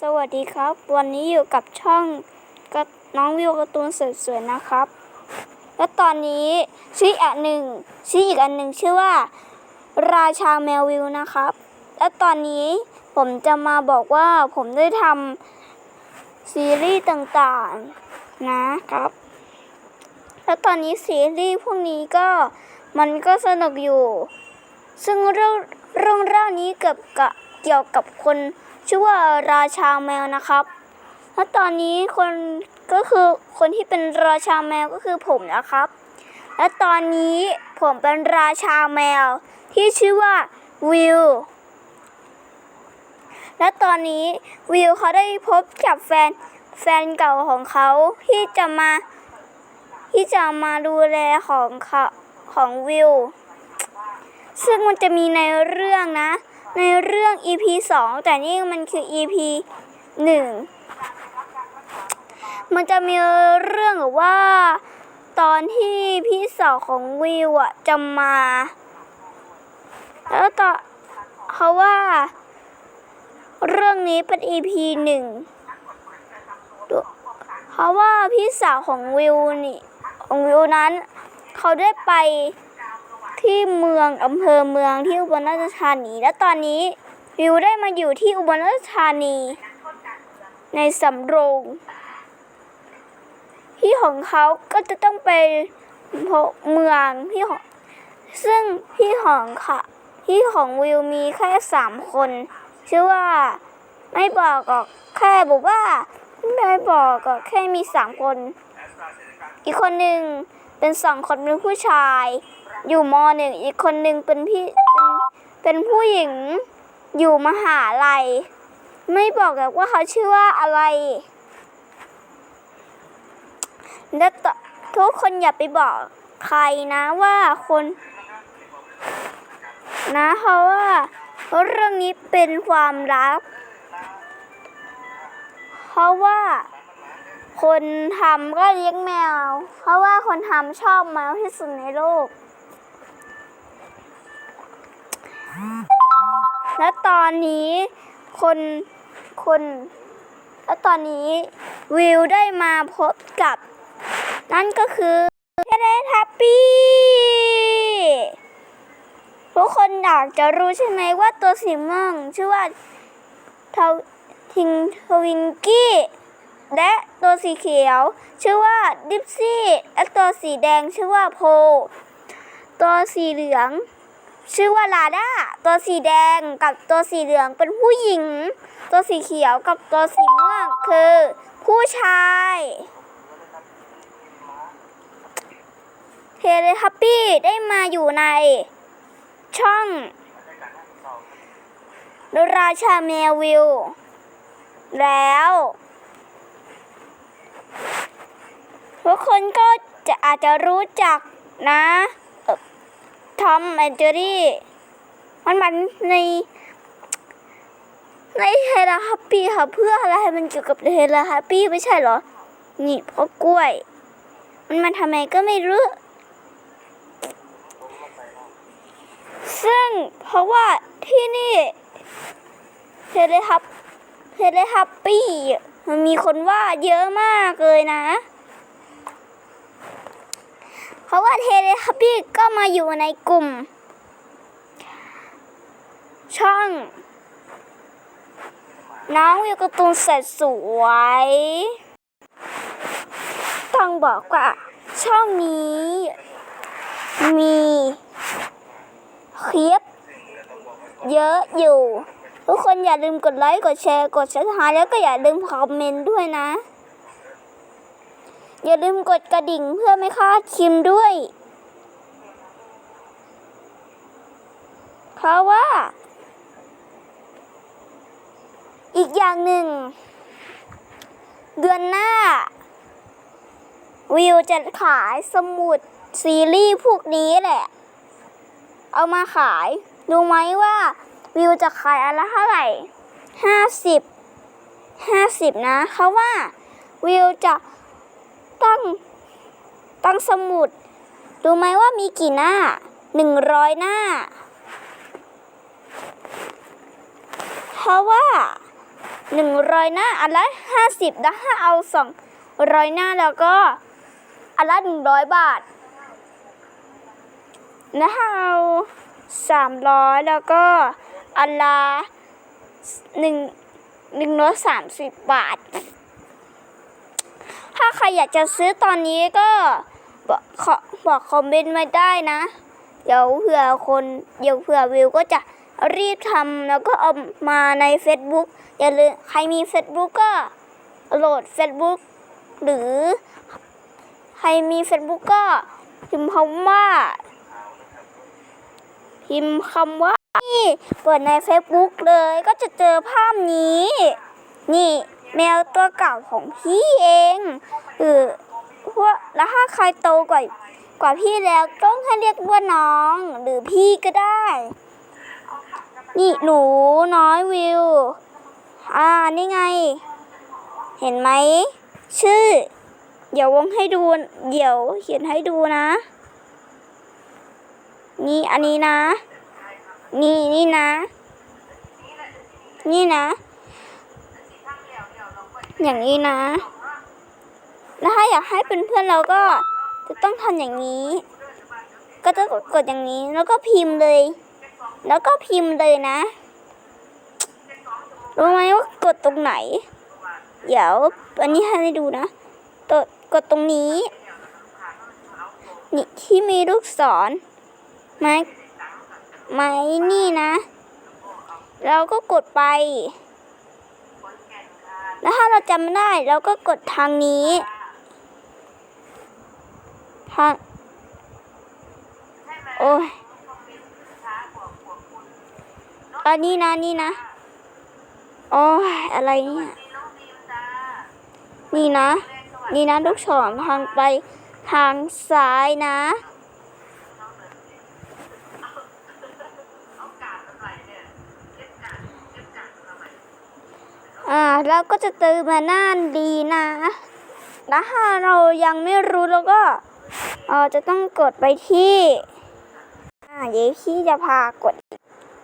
สวัสดีครับ วันนี้อยู่กับช่องกับน้องวิวการ์ตูนสวยๆนะครับ และตอนนี้ชื่ออันหนึ่งชื่ออีกอันหนึ่งชื่อว่า ราชาแมววิวนะครับ และตอนนี้ผมจะมาบอกว่าผมได้ทำซีรีส์ต่างๆนะครับ และตอนนี้ซีรีส์พวกนี้ก็มันก็สนุกอยู่ ซึ่งเรื่องเรื่องเล่านี้เกี่ยวกับเกี่ยวกับคน ชื่อว่าราชาแมวนะครับ และตอนนี้คนก็คือคนที่เป็นราชาแมวก็คือผมนะครับ และตอนนี้ผมเป็นราชาแมวที่ชื่อว่าวิว และตอนนี้วิวเขาได้พบกับแฟนแฟนเก่าของเขาที่จะมาที่จะมาดูแลของเขาของวิว ซึ่งมันจะมีในเรื่องนะ ในเรื่อง EP 2 แต่นี่มันคือ EP 1 มันจะมีเรื่องแบบว่า ตอนที่พี่สาวของวิวอะจะมา แล้วต่อเขาว่า เรื่องนี้เป็น EP หนึ่งเพราะว่าพี่สาวของวิวนี่ ของวิวนั้น เขาได้ไป ที่เมืองอำเภอเมืองที่อุบลราชธานี และตอนนี้วิวได้มาอยู่ที่อุบลราชธานี ในสำโรงพี่ของเขาก็จะต้องไปเมืองพี่ของซึ่งพี่ของค่ะพี่ของวิวมีแค่สามคน ชื่อว่า ไม่บอกก็แค่บอกว่า ไม่บอกก็แค่มีสามคน อีกคนหนึ่ง เป็นสองคนเป็นผู้ชาย อยู่มหนึ่งอีกคนหนึ่งเป็นพี่เป็นเป็นผู้หญิงอยู่มหาลัย ไม่บอกแบบว่าเขาชื่อว่าอะไรและต่อทุกคนอย่าไปบอกใครนะว่าคนนะเพราะว่าเรื่องนี้เป็นความลับ เพราะว่า คนทำก็เลี้ยงแมว เพราะว่าคนทำชอบแมวที่สุดในโลก และตอนนี้คนคนและตอนนี้วิวได้มาพบกับ นั่นก็คือเทเลทัปปี้ทุกคนอยากจะรู้ใช่ไหมว่าตัวสีม่วงชื่อว่าททิงทวิงกี้ และตัวสีเขียว ชื่อว่าดิปซี่และตัวสีแดงชื่อว่าโพ ตัวสีเหลือง ชื่อว่าลาด้าตัวสีแดงกับตัวสีเหลืองเป็นผู้หญิง ตัวสีเขียวกับตัวสีม่วงคือ ผู้ชายเทเลทัปปี้ได้มาอยู่ในช่องราชาแมววิวแล้ว ทุกคนก็จะอาจจะรู้จักนะทอมแอนเจอรี่ มันมันใน ในเฮลาฮัปปี้ค่ะเพื่ออะไรมันเกี่ยวกับเฮลาฮัปปี้ไม่ใช่เหรอ นี่เพราะกล้วย มันมาทำไมก็ไม่รู้ ซึ่งเพราะว่าที่นี่เฮเลฮับเฮเลฮัปปี้มันมีคนว่าเยอะมากเลยนะ เพราะว่าเทเลทับบี้ก็มาอยู่ในกลุ่ม ช่อง น้องวิวการ์ตูนเสร็จสวย ต้องบอกว่าช่องนี้ มีคลิปเยอะอยู่ ทุกคนอย่าลืมกดไลค์ กดแชร์ กดซับสไครต์แล้วก็อย่าลืมคอมเมนต์ด้วยนะ อย่าลืมกดกระดิ่งเพื่อไม่พลาดคลิปด้วย เพราะว่า อีกอย่างหนึ่ง เดือนหน้า วิวจะขายสมุดซีรีส์พวกนี้แหละ เอามาขายดูไหมว่า วิวจะขายอนละเท่าไหร่ห้าสิบห้าสิบนะ เขาว่าวิวจะ ตั้ง ตั้งสมุด รู้ไหมว่ามีกี่หน้าหนึ่งร้อยหน้า เพราะว่าหนึ่งร้อยหน้าอันละห้าสิบแล้วถ้าเอาสองร้อยหน้าแล้วก็อันละหนึ่งร้อยบาท แล้วถ้าเอาสามร้อยแล้วก็อันละหนึ่งหนึ่งร้อยสามสิบบาท ถ้าใครอยากจะซื้อตอนนี้ก็บอกบอกคอมเมนต์มาได้นะ เดี๋ยวเผื่อคนเดี๋ยวเผื่อวิวก็จะรีบทำแล้วก็เอามาใน Facebook อย่าลืมใครมี Facebook ก็โหลด Facebook หรือ ใครมี Facebook ก็พิมพ์คำว่า พิมพ์คำว่า นี่ เปิดใน Facebook เลยก็จะเจอภาพนี้ นี่ แมวตัวเก่าของพี่เองเออพวกแล้วถ้าใครโตกว่ากว่าพี่แล้วต้องให้เรียกว่าน้อง หรือพี่ก็ได้ นี่หนูน้อยวิว อ่านี่ไง เห็นไหม ชื่อ เดี๋ยววงให้ดู เดี๋ยวเขียนให้ดูนะ นี่อันนี้นะ นี่นี่นะ นี่นะ อย่างนี้นะ แล้วถ้าอยากให้เป็นเพื่อนเราก็จะต้องทำอย่างนี้ ก็จะกดอย่างนี้ แล้วก็พิมพ์เลย แล้วก็พิมพ์เลยนะ รู้ไหมว่ากดตรงไหน เดี๋ยวอันนี้ให้ดูนะกดกดตรงนี้ นี่ที่มีลูกศรไม้ไม้นี่นะ เราก็กดไป แล้วถ้าเราจำไม่ได้เราก็กดทางนี้ทางโอ้ยอันนี้นะนี่นะ โอ้ยอะไรเนี่ย นี่นะ นี่นะลูกศรทางไปทางซ้ายนะ เราก็จะเติมมาหน้าดีนะแล้วถ้าเรายังไม่รู้เราก็เออจะต้องกดไปที่ อ่าเดี๋ยวพี่จะพากด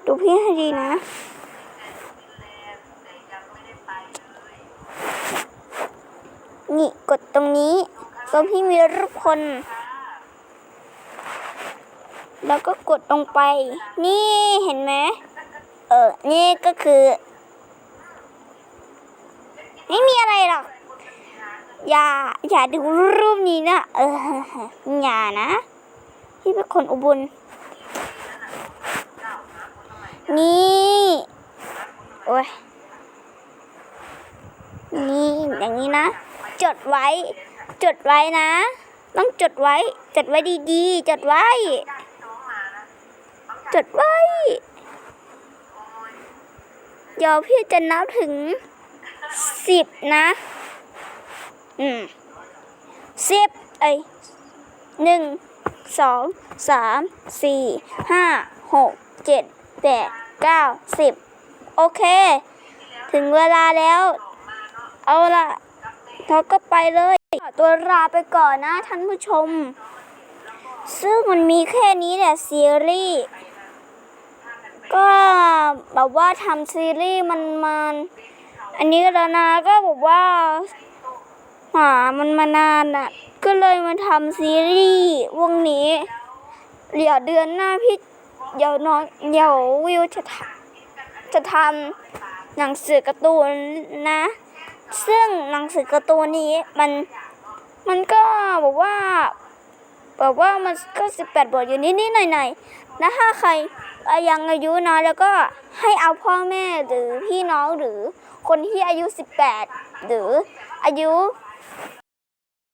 ดูพี่ให้ดีนะนี่กดตรงนี้ ตรงที่มีรูปคน แล้วก็กดลงไป นี่เห็นไหมเออ นี่ก็คือ ไม่มีอะไรหรอก อย่า อย่าดูรูปนี้นะ เออ อย่านะพี่เป็นคนอุบล นี่ โอ้ย นี่ อย่างนี้นะ จดไว้ จดไว้นะ ต้องจดไว้ จดไว้ดีๆ จดไว้ จดไว้ เดี๋ยวพี่จะนับถึง สิบนะ อืมสิบเอ้ยหนึ่งสองสามสี่ห้าหกเจ็ดแปดเก้าสิบโอเค ถึงเวลาแล้ว เอาละเราก็ไปเลยขอตัวลาไปก่อนนะท่านผู้ชม ซึ่งมันมีแค่นี้แหละซีรีส์ก็แบบว่าทำซีรีส์มันมัน อันนี้แล้วนะก็บอกว่าหามันมานานอะ ก็เลยมาทำซีรีส์วงนี้ เดี๋ยวเดือนหน้าพี่เดี๋ยวน้องเดี๋ยววิวจะทำจะทำหนังสือการ์ตูนนะ ซึ่งหนังสือการ์ตูนนี้มันมันก็บอกว่าบอกว่ามันก็สิบแปดบทอยู่นิดๆหน่อยๆนะถ้าใคร ยังอายุน้อยแล้วก็ให้เอาพ่อแม่หรือพี่น้องหรือคนที่อายุสิบแปดหรืออายุ